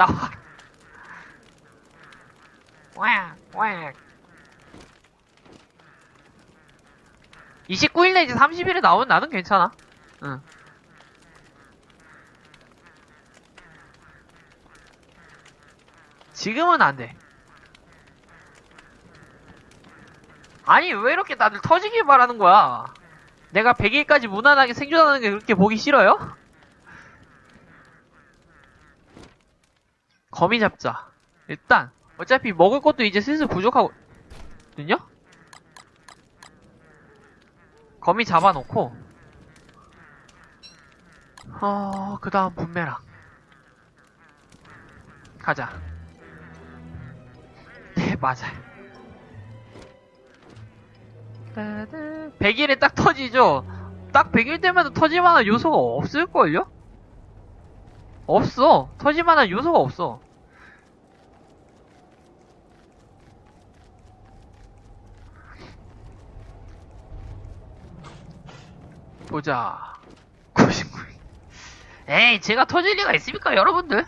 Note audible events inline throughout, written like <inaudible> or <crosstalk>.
나와. 와, 와. 29일 내지 30일에 나오면 나는 괜찮아. 응. 지금은 안 돼. 아니, 왜 이렇게 다들 터지길 바라는 거야? 내가 100일까지 무난하게 생존하는 게 그렇게 보기 싫어요? 거미 잡자. 일단, 어차피 먹을 것도 이제 슬슬 부족하거든요? 거미 잡아놓고, 어, 그 다음 분매랑. 가자. <laughs> 네, 맞아요. 100일에 딱 터지죠? 딱 100일 되면 터질만한 요소가 없을걸요? 없어. 터질만한 요소가 없어. 보자. 99. 에이, 제가 터질 리가 있습니까, 여러분들?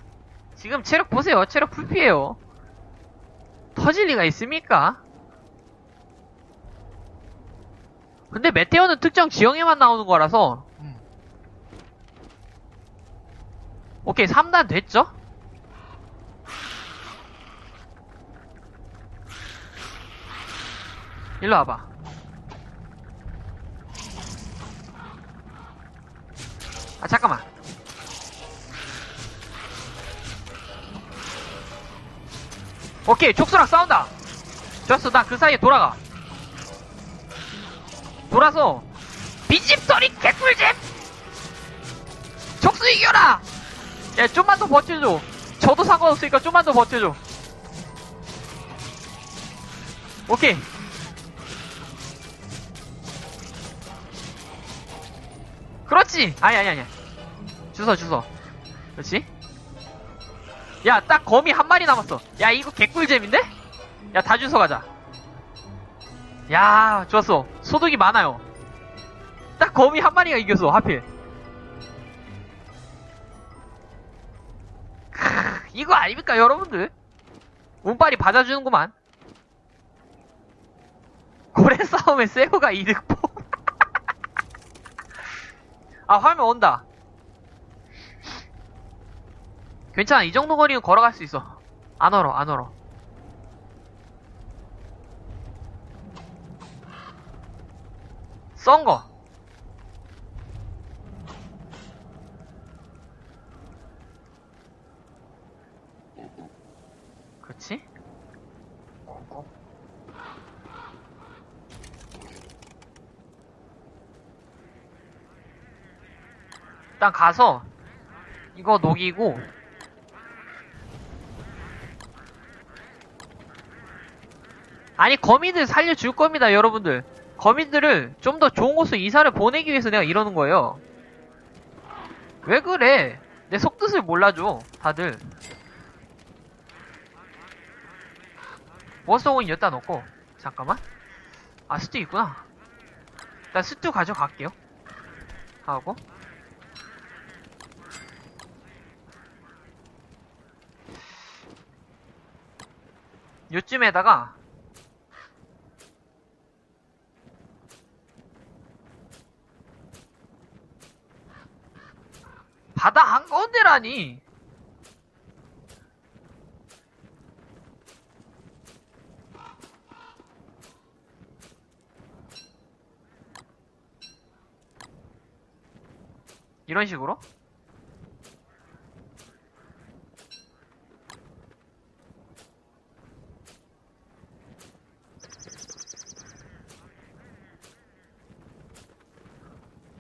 지금 체력 보세요. 체력 풀피에요. 터질 리가 있습니까? 근데 메테오는 특정 지형에만 나오는 거라서 오케이 3단 됐죠? 일로 와봐 아 잠깐만. 오케이 촉수랑 싸운다. 좋았어 나 그 사이에 돌아가. 돌아서 빈집 소리 개꿀집 촉수 이겨라! 야 좀만 더 버텨줘. 저도 상관없으니까 좀만 더 버텨줘. 오케이. 그렇지. 아니 아니 아니 주워 주워. 그렇지? 야 딱 거미 한 마리 남았어. 야 이거 개꿀잼인데? 야 다 주워 가자. 야 좋았어. 소득이 많아요. 딱 거미 한 마리가 이겼어 하필. 크, 이거 아닙니까 여러분들? 운빨이 받아주는구만. 고래 싸움에 세고가 이득보 <laughs> 아 화면 온다 괜찮아 이 정도 거리는 걸어갈 수 있어 안 얼어 안 얼어 썬 거. 그렇지? 일단 가서 이거 녹이고 아니 거미들 살려줄 겁니다 여러분들 거미들을 좀 더 좋은 곳으로 이사를 보내기 위해서 내가 이러는 거예요. 왜 그래? 내 속뜻을 몰라줘, 다들. 워스오인 여기다 놓고, 잠깐만. 아, 스투 있구나. 일단 스투 가져갈게요. 하고. 요쯤에다가 바다 한가운데라니. 이런 식으로?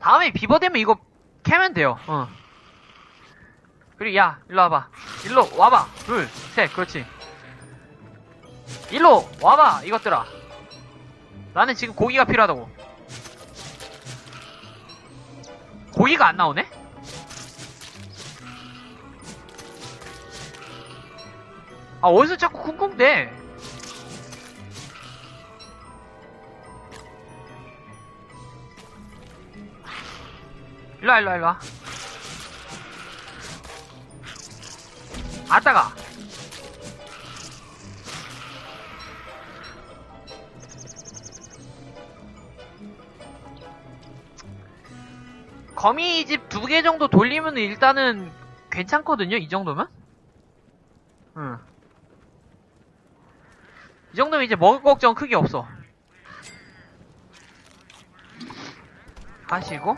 다음에 비버 되면 이거 캐면 돼요. 어. 그리고 야 일로 와봐. 일로 와봐. 둘셋 그렇지. 일로 와봐 이것들아. 나는 지금 고기가 필요하다고. 고기가 안 나오네? 아 어디서 자꾸 쿵쿵대. 일로와 일로와 일로와 아따가. 거미집 두 개 정도 돌리면 일단은 괜찮거든요 이 정도면? 응. 이 정도면 이제 먹을 걱정 크게 없어. 하시고.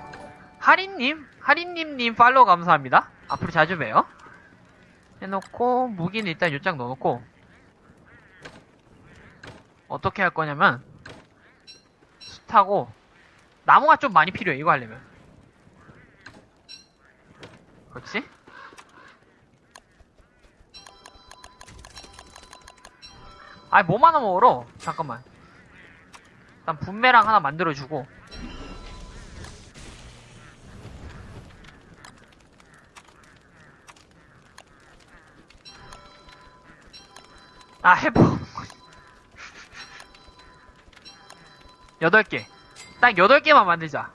하린님 하린님님 팔로우 감사합니다. 앞으로 자주 봬요 해놓고 무기는 일단 요짝 넣어놓고 어떻게 할 거냐면 숯하고 나무가 좀 많이 필요해 이거 하려면. 그렇지? 아이 뭐 하나 먹으러 잠깐만. 일단 분매랑 하나 만들어주고 아 해보. 여덟 개 딱 여덟 개만 만들자.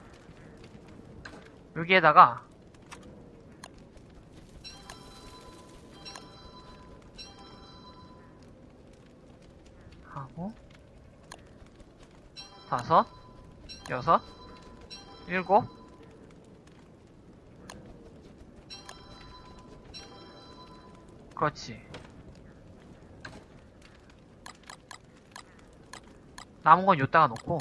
여기에다가 하고 다섯 여섯 일곱 그렇지 남은 건 요따가 놓고.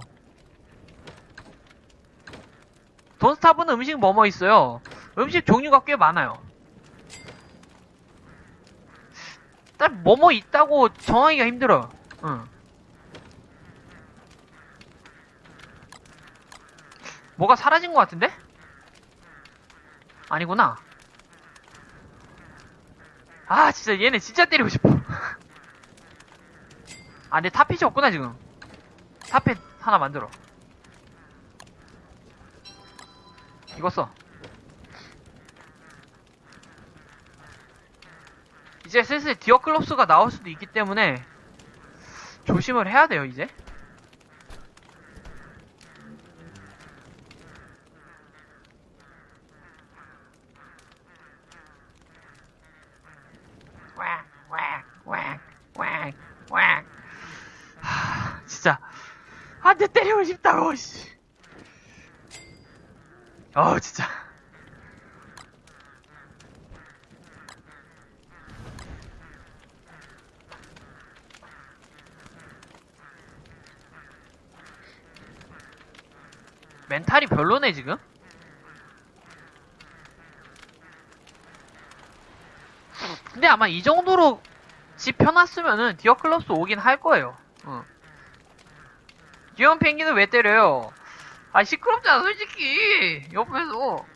돈스타브는 음식 뭐뭐 있어요. 음식 종류가 꽤 많아요. 딱 뭐뭐 있다고 정하기가 힘들어요. 응. 뭐가 사라진 것 같은데? 아니구나. 아 진짜 얘네 진짜 때리고 싶어. <laughs> 아 근데 타핏이 없구나 지금 타펫 하나 만들어. 이거 써. 이제 슬슬 디어클롭스가 나올 수도 있기 때문에 조심을 해야 돼요, 이제. 왁, 왁, 왁, 왁, 왁. 하, 진짜. 한 대 때리고 싶다고, 씨. 어, 진짜. 멘탈이 별로네, 지금? 근데 아마 이 정도로 집 펴놨으면은 디어클럽스 오긴 할 거예요. 응. 귀여운 펭귄은 왜 때려요? 아 시끄럽잖아 솔직히. 옆에서.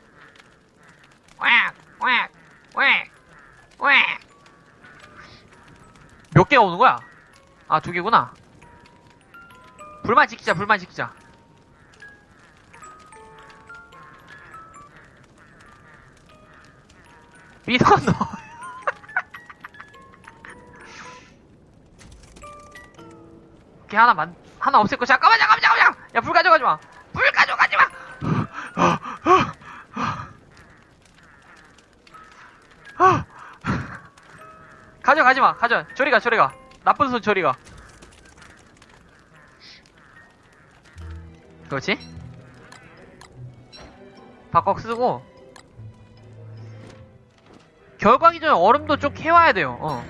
몇 개가 오는 거야? 아 두 개구나. 불만 지키자 불만 지키자. 민원 너 <laughs> 이렇게 하나 만 하나 거 잠깐만 잠깐만 잠깐만 야불 가져가지 마불 가져가지 마. 가져가지 마. 가져. 저리 가 저리 가. 나쁜 손 저리 가. 그렇지? 바꿔 쓰고. 결과기 전에 얼음도 좀 캐와야 돼요. 어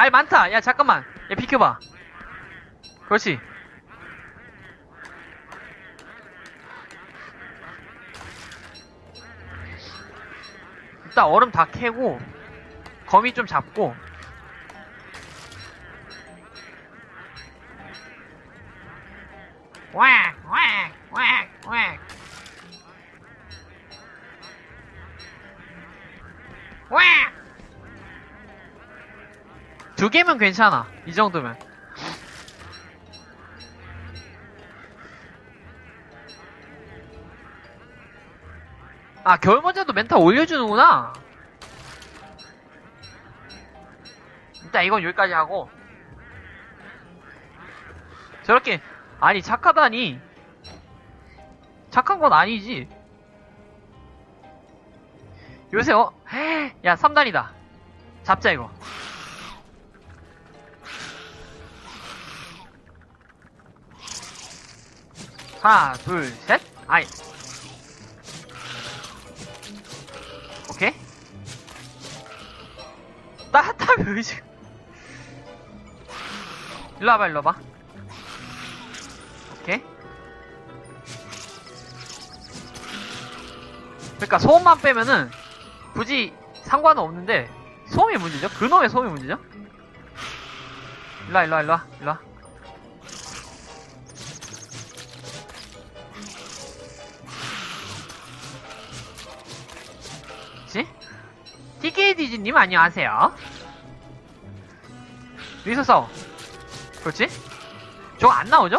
아이 많다. 야 잠깐만. 야 비켜봐. 그렇지. 일단 얼음 다 캐고 거미 좀 잡고. 왁왁왁왁왁 왁! 두 개면 괜찮아. 이 정도면. 아, 겨울모자도 멘탈 올려주는구나. 일단 이건 여기까지 하고. 저렇게, 아니, 착하다니. 착한 건 아니지. 요새 어, 야 3단이다. 잡자 이거. 하나, 둘, 셋. 아이. 오케이. 따뜻하면 의식. 일로 와봐, 일로 와봐. 오케이. 그러니까 소음만 빼면은 굳이 상관은 없는데 소음이 문제죠? 그놈의 소음이 문제죠? 일로와, 일로와, 일로와, 일로와. TKDG님 안녕하세요. 여기서. 그렇지? 저거 안 나오죠?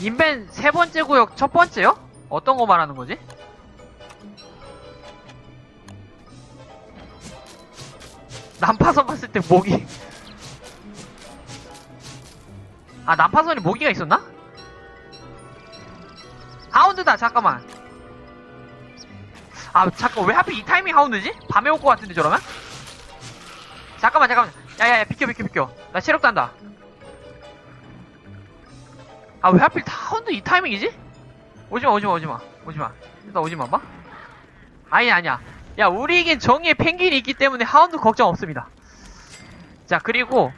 인벤 세 번째 구역 첫 번째요? 어떤 거 말하는 거지? 난파선 봤을 때 모기 아 난파선이 모기가 있었나? 하운드다 잠깐만. 아 잠깐 왜 하필 이 타이밍 하운드지? 밤에 올 것 같은데 저러면? 잠깐만 잠깐만. 야야야 비켜 비켜 비켜. 나 체력 단다. 아 왜 하필 하운드 이 타이밍이지? 오지마 오지마 오지마. 오지마. 일단 오지마 봐 아니 아니야. 야 우리에겐 정의의 펭귄이 있기 때문에 하운드 걱정 없습니다. 자 그리고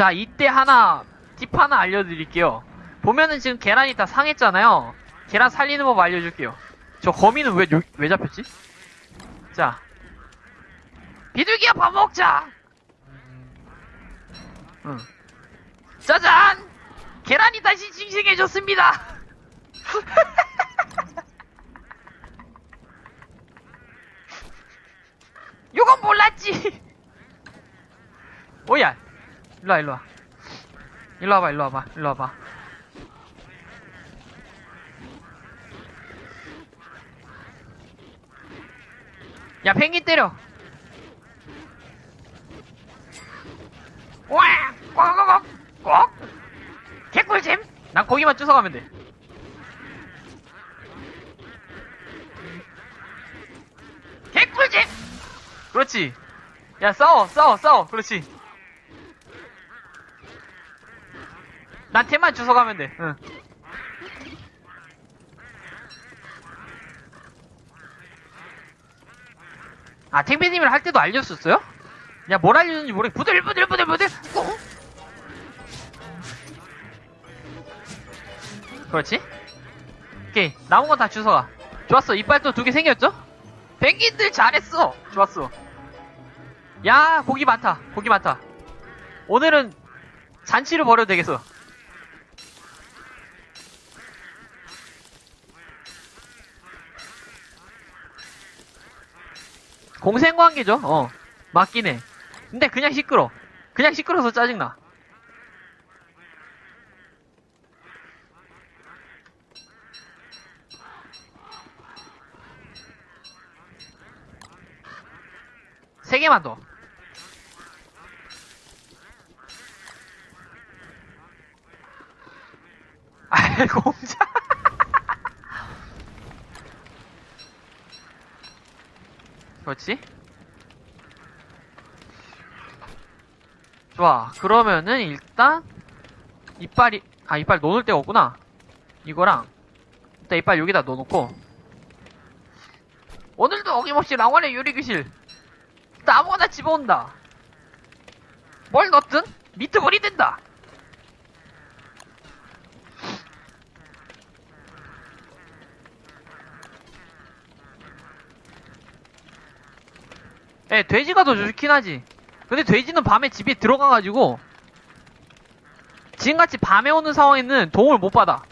자 이때 하나 팁 하나 알려드릴게요. 보면은 지금 계란이 다 상했잖아요. 계란 살리는 법 알려줄게요. 저 거미는 왜, 요- 왜 잡혔지? 자. 비둘기야 밥 먹자! 응. 짜잔! 계란이 다시 싱싱해졌습니다 <laughs> 요건 몰랐지 오야 일로와 일로와. 일로 와봐 일로 와봐 일로 와봐. 야 펭귄 때려. 와 꽉꽉꽉 꽉. 개꿀잼. 난 거기만 쫓아가면 돼. 개꿀잼. 그렇지. 야 싸워 싸워 싸워. 그렇지 난 템만 주워 가면 돼. 응. 아, 탱배님을 할 때도 알려줬어요? 야, 뭘 알려줬는지 모르겠, 부들부들부들부들! 꽁! 그렇지? 오케이, 남은 건 다 주워가. 좋았어, 이빨 또 두 개 생겼죠? 펭귄들 잘했어! 좋았어. 야, 고기 많다, 고기 많다. 오늘은 잔치를 벌여도 되겠어. 공생관계죠. 어. 맞긴 해. 근데 그냥 시끄러. 그냥 시끄러서 짜증나. 세 개만 더. 아, 공짜. 그렇지? 좋아. 그러면은 일단 이빨이 아 이빨 넣을 데가 없구나. 이거랑 일단 이빨 여기다 넣어놓고 오늘도 어김없이 랑원의 요리교실 일단 아무거나 집어온다. 뭘 넣든 미트볼이 된다. 예, 돼지가 더 좋긴 하지. 근데 돼지는 밤에 집에 들어가가지고 지금같이 밤에 오는 상황에는 도움을 못 받아.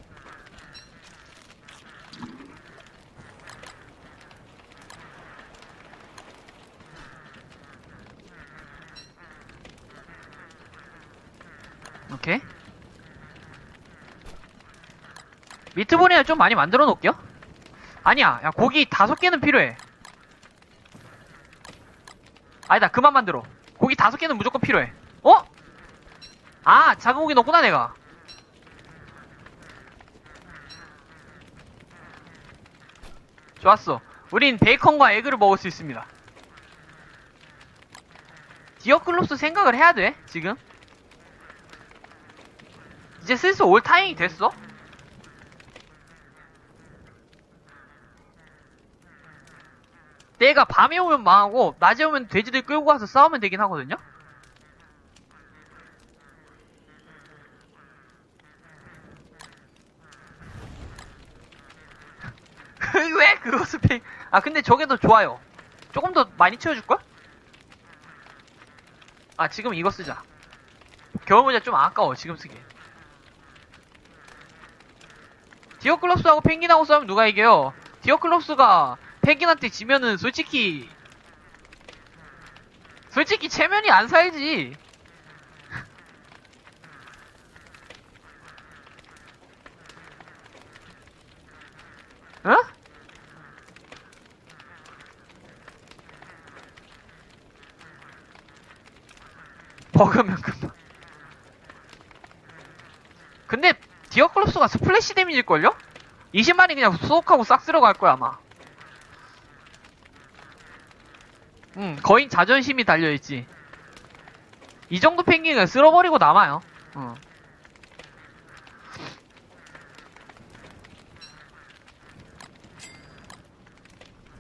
오케이. 미트볼이나 좀 많이 만들어 놓을게요. 아니야, 야, 고기 다섯 개는 필요해. 아니다, 그만 만들어. 고기 다섯 개는 무조건 필요해. 어? 아, 작은 고기 넣구나, 내가. 좋았어. 우린 베이컨과 에그를 먹을 수 있습니다. 디어클로스 생각을 해야 돼, 지금. 이제 슬슬 올 타이밍이 됐어? 때가 밤에 오면 망하고 낮에 오면 돼지들 끌고 가서 싸우면 되긴 하거든요? <laughs> 왜 그것을 팽... 아 근데 저게 더 좋아요 조금 더 많이 채워줄걸? 아 지금 이거 쓰자 겨울모자 좀 아까워 지금 쓰기 디어클럽스하고 펭귄하고 싸우면 누가 이겨요? 디어클럽스가 펭귄한테 지면은 솔직히 솔직히 체면이 안 살지 어? 먹으면 금방 근데 디어클럽스가 스플래시 데미지일걸요? 20마리 그냥 수옥하고 싹 쓸어갈 거야 아마 응, 거인 자존심이 달려있지. 이 정도 펭귄은 쓸어버리고 남아요. 응.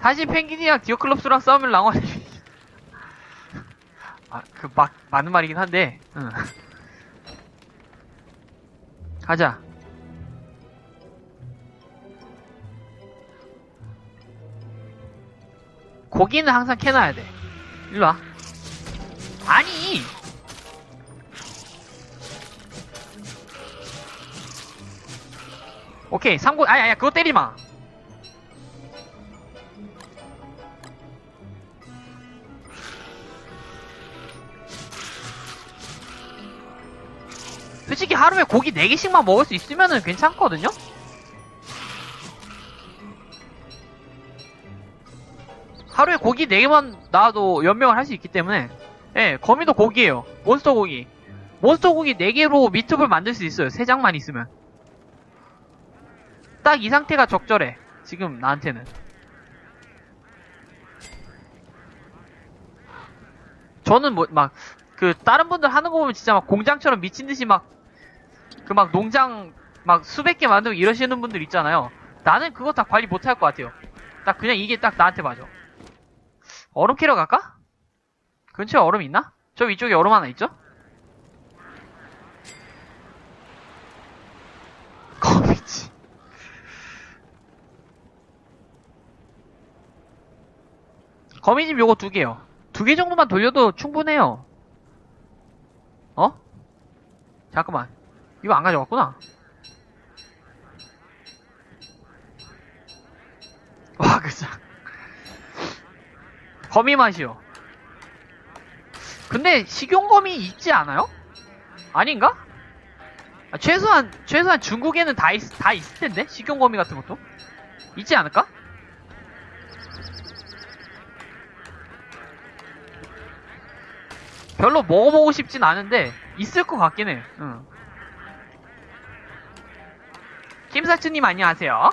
다시 펭귄이랑 디어클럽스랑 싸우면 랑원이. <laughs> 아, 그, 막, 맞는 말이긴 한데, 응. 가자. 고기는 항상 캐놔야 돼. 일로 와. 아니! 오케이, 삼고, 아니, 아니, 그거 때리지 마. 솔직히 하루에 고기 4개씩만 먹을 수 있으면은 괜찮거든요? 고기 4개만 나와도 연명을 할 수 있기 때문에 예, 거미도 고기예요. 몬스터 고기. 몬스터 고기 4개로 미트볼 만들 수 있어요. 3장만 있으면. 딱 이 상태가 적절해. 지금 나한테는. 저는 뭐, 막, 그, 다른 분들 하는 거 보면 진짜 막 공장처럼 미친 듯이 막, 그 막 농장 막 수백 개 만들고 이러시는 분들 있잖아요. 나는 그거 다 관리 못할 것 같아요. 딱 그냥 이게 딱 나한테 맞아. 얼음 캐러 갈까? 근처에 얼음 있나? 저 위쪽에 얼음 하나 있죠? <laughs> 거미지. 거미집 요거 두 개요. 두 개 정도만 돌려도 충분해요. 어? 잠깐만. 이거 안 가져갔구나. <laughs> 와, 그죠. 거미 맛이요. 근데 식용거미 있지 않아요? 아닌가? 아, 최소한 최소한 중국에는 다, 있, 다 있을 텐데 식용거미 같은 것도 있지 않을까? 별로 먹어보고 싶진 않은데 있을 것 같긴 해. 응. 김사츠님 안녕하세요.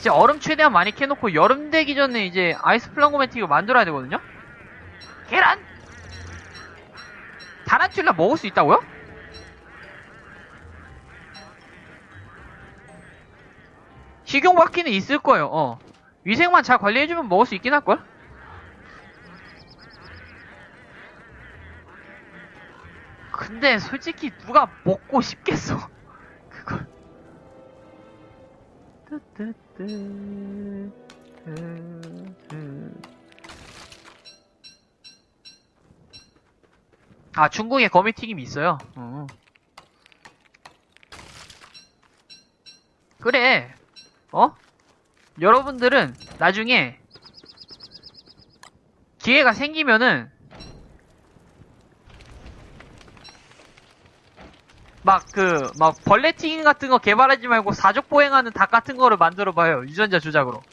이제 얼음 최대한 많이 캐놓고 여름 되기 전에 이제 아이스 플랑고매틱을 만들어야 되거든요? 계란! 타란툴라 먹을 수 있다고요? 식용 바퀴는 있을 거예요, 어. 위생만 잘 관리해주면 먹을 수 있긴 할걸? 근데 솔직히 누가 먹고 싶겠어. 아, 중국에 거미튀김이 있어요. 어. 그래. 어? 여러분들은 나중에 기회가 생기면은 막 그, 막 벌레 튀김 같은 거 개발하지 말고 사족 보행하는 닭 같은 거를 만들어 봐요. 유전자 조작으로.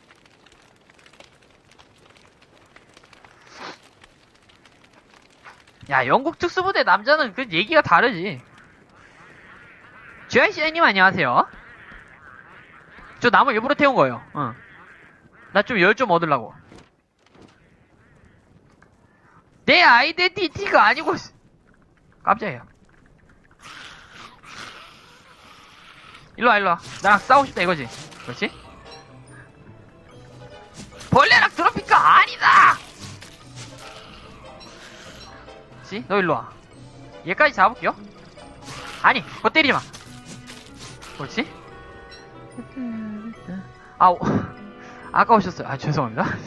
야, 영국 특수부대 남자는 그 얘기가 다르지. GIC님 안녕하세요. 저 나무 일부러 태운 거예요. 응. 나좀 열 좀 얻으려고. 내 아이덴티티가 아니고, 깜짝이야. 일로와, 일로와. 나랑 싸우고 싶다, 이거지. 그렇지? 벌레랑 드로피카 아니다! 그렇지? 너 일로와. 얘까지 잡을게요. 아니, 그거 때리지 마. 그렇지? 아우, <laughs> 아까우셨어요. 아, 죄송합니다. <laughs>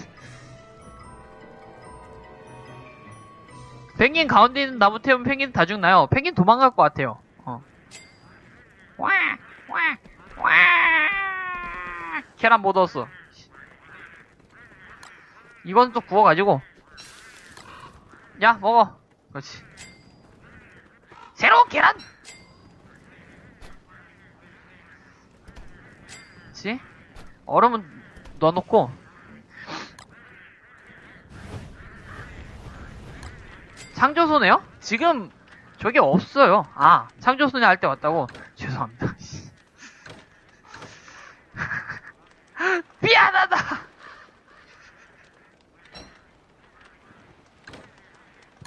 펭귄 가운데 있는 나무 태우면 펭귄 다 죽나요? 펭귄 도망갈 것 같아요. 어. 와, 와, 와. 계란 못 얻었어. 이건 또 구워가지고. 야, 먹어. 그렇지. 새로운 계란! 그렇지? 얼음은 넣어놓고. 창조소네요? 지금 저게 없어요. 아, 창조소네 할때 왔다고? 죄송합니다.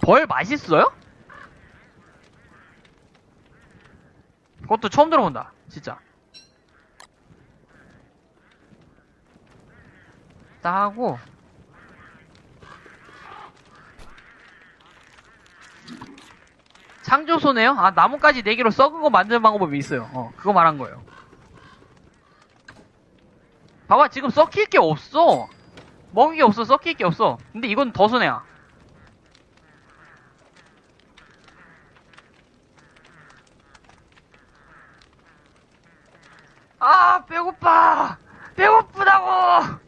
벌 맛있어요? 그것도 처음 들어본다. 진짜. 따고 창조소네요? 아 나뭇가지 4개로 썩은 거 만드는 방법이 있어요. 어 그거 말한 거예요. 봐봐 지금 썩힐 게 없어. 먹을 게 없어 썩힐 게 없어. 근데 이건 더 손해야. 아 배고파 배고프다고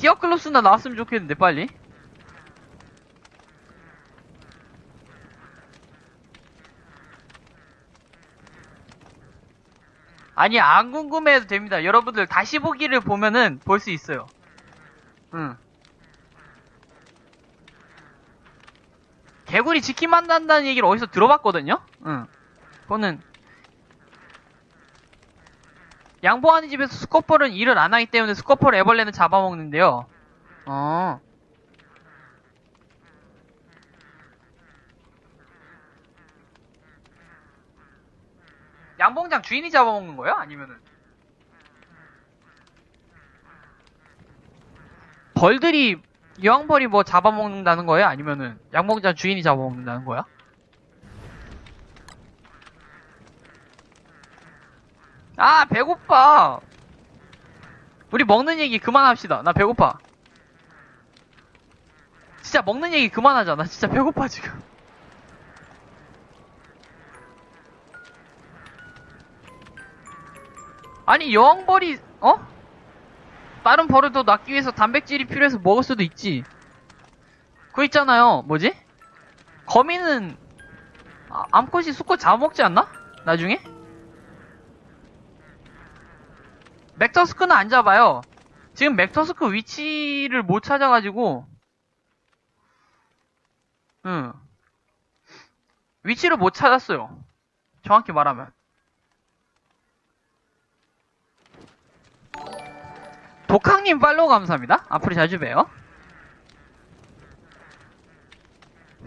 디어클로스나 나왔으면 좋겠는데 빨리? 아니 안 궁금해도 됩니다. 여러분들 다시 보기를 보면은 볼 수 있어요. 응. 개구리 치킨 만난다는 얘기를 어디서 들어봤거든요? 응. 그거는 양보하는 집에서 스코퍼는 일을 안 하기 때문에 스코퍼를 애벌레는 잡아먹는데요. 어. 양봉장 주인이 잡아먹는 거예요? 아니면은? 벌들이, 여왕벌이 뭐 잡아먹는다는 거예요? 아니면은, 양봉장 주인이 잡아먹는다는 거야? 아, 배고파. 우리 먹는 얘기 그만합시다. 나 배고파. 진짜 먹는 얘기 그만하자. 나 진짜 배고파, 지금. 아니, 여왕벌이, 어? 다른 벌을 더 낫기 위해서 단백질이 필요해서 먹을 수도 있지. 그거 있잖아요. 뭐지? 거미는, 아, 암컷이 수컷 잡아먹지 않나? 나중에? 맥터스크는 안 잡아요. 지금 맥터스크 위치를 못 찾아가지고, 응. 위치를 못 찾았어요. 정확히 말하면. 독학님 팔로우 감사합니다. 앞으로 자주 봬요.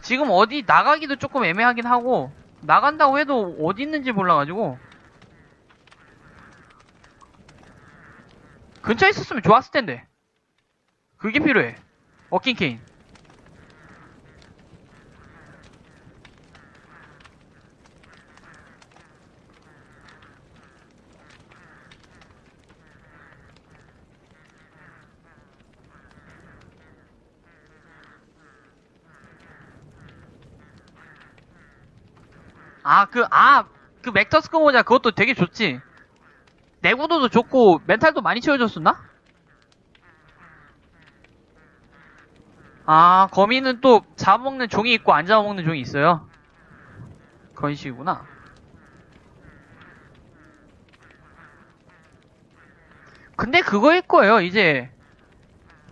지금 어디 나가기도 조금 애매하긴 하고, 나간다고 해도 어디 있는지 몰라가지고, 근처에 있었으면 좋았을 텐데. 그게 필요해. 워킹 케인. 아, 그, 아, 그 맥터스크 모자 그것도 되게 좋지. 내구도도 좋고 멘탈도 많이 채워줬었나? 아 거미는 또 잡아먹는 종이 있고 안 잡아먹는 종이 있어요 그런 식이구나. 근데 그거일 거예요, 이제.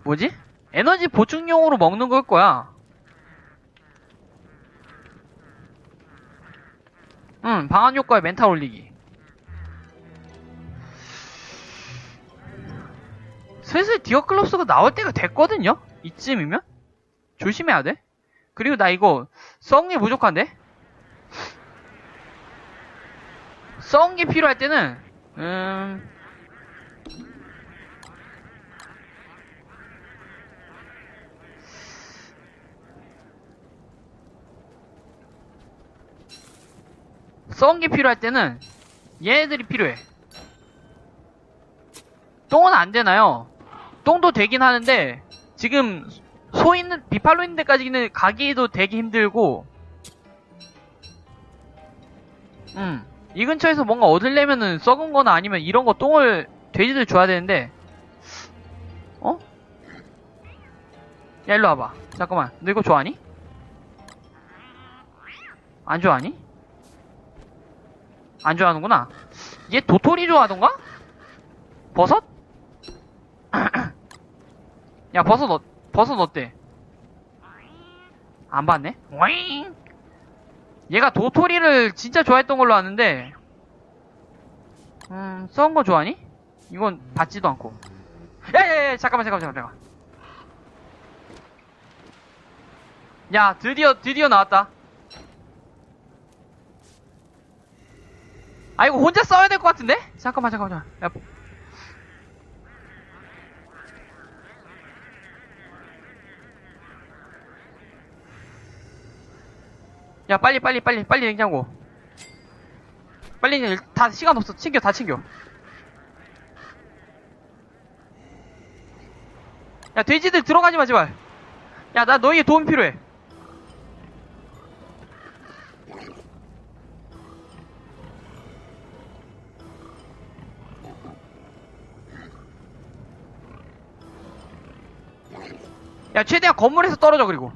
뭐지? 에너지 보충용으로 먹는 걸 거야. 응, 방한 효과에 멘탈 올리기. 슬슬 디어클럽스가 나올 때가 됐거든요? 이쯤이면? 조심해야 돼. 그리고 나 이거, 썩이 부족한데? 썩이 필요할 때는, 음, 썩이 필요할 때는 얘네들이 필요해. 똥은 안 되나요? 똥도 되긴 하는데 지금 소 있는 비팔로 있는 데까지는 가기도 되게 힘들고 음. 이 근처에서 뭔가 얻으려면은 썩은 거나 아니면 이런 거 똥을 돼지들 줘야 되는데 어? 야 일로 와봐 잠깐만 너 이거 좋아하니? 안 좋아하니? 안 좋아하는구나 얘 도토리 좋아하던가? 버섯? <clears throat> 야 버섯 어 버섯 어때? 안 봤네? 오잉 얘가 도토리를 진짜 좋아했던 걸로 아는데 음 썩은 거 좋아하니? 이건 받지도 않고 야야야 잠깐만 잠깐만 잠깐만 야 드디어 드디어 나왔다 아 이거 혼자 싸워야 될 것 같은데? 잠깐만 잠깐만 야, 야 빨리 빨리 빨리 빨리 냉장고. 빨리 일- 다 시간 없어. 챙겨 다 챙겨. 야 돼지들 들어가지 마 제발. 야 나 너희의 도움 필요해. 야 최대한 건물에서 떨어져 그리고